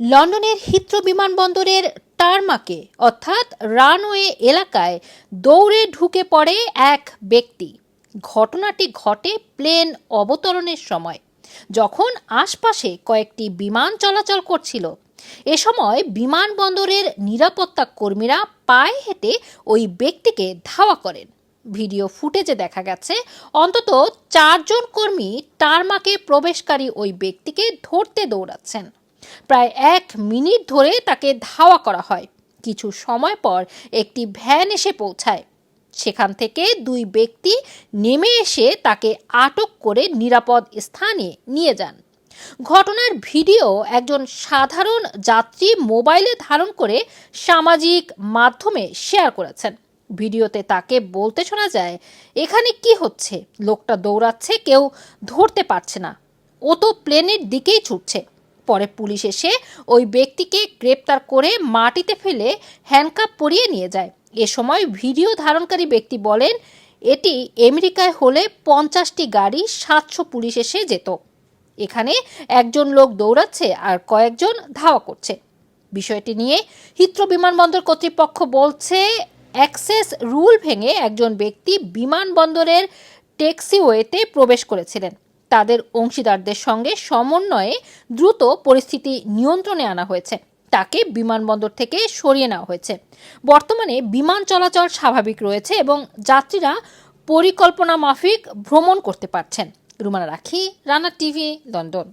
লন্ডনের হিথ্রো বিমানবন্দরের টারমাকে, অর্থাৎ রানওয়ে এলাকায় দৌড়ে ঢুকে পড়ে এক ব্যক্তি। ঘটনাটি ঘটে প্লেন অবতরণের সময়, যখন আশপাশে কয়েকটি বিমান চলাচল করছিল। এ সময় বিমানবন্দরের নিরাপত্তা কর্মীরা পায়ে হেঁটে ওই ব্যক্তিকে ধাওয়া করেন। ভিডিও ফুটেজে দেখা গেছে, অন্তত চারজন কর্মী টারমাকে প্রবেশকারী ওই ব্যক্তিকে ধরতে দৌড়াচ্ছেন। প্রায় এক মিনিট ধরে তাকে ধাওয়া করা হয়। কিছু সময় পর একটি ভ্যান এসে পৌঁছায়। সেখান থেকে দুই ব্যক্তি নেমে এসে তাকে আটক করে নিরাপদ স্থানে নিয়ে যান। ঘটনার ভিডিও একজন সাধারণ যাত্রী মোবাইলে ধারণ করে সামাজিক মাধ্যমে শেয়ার করেছেন। ভিডিওতে তাকে বলতে শোনা যায়, এখানে কি হচ্ছে? লোকটা দৌড়াচ্ছে, কেউ ধরতে পারছে না। ও তো প্লেনের দিকেই ছুটছে। পরে পুলিশ এসে ওই ব্যক্তিকে গ্রেপ্তার করে মাটিতে ফেলে হ্যান্ডকাপ পরিয়ে নিয়ে যায়। এ সময় ভিডিও ধারণকারী ব্যক্তি বলেন, এটি আমেরিকায় হলে পঞ্চাশটি গাড়ি সাতশো পুলিশ এসে যেত। এখানে একজন লোক দৌড়াচ্ছে আর কয়েকজন ধাওয়া করছে। বিষয়টি নিয়ে হিথ্রো বিমানবন্দর কর্তৃপক্ষ বলছে, অ্যাক্সেস রুল ভেঙে একজন ব্যক্তি বিমানবন্দরের ট্যাক্সিওয়েতে প্রবেশ করেছিলেন। তাদের অংশীদারদের সঙ্গে সমন্বয়ে দ্রুত পরিস্থিতি নিয়ন্ত্রণে আনা হয়েছে। তাকে বিমানবন্দর থেকে সরিয়ে নেওয়া হয়েছে। বর্তমানে বিমান চলাচল স্বাভাবিক রয়েছে এবং যাত্রীরা পরিকল্পনা মাফিক ভ্রমণ করতে পারছেন। রুমানা রাখি, রানা টিভি, লন্ডন।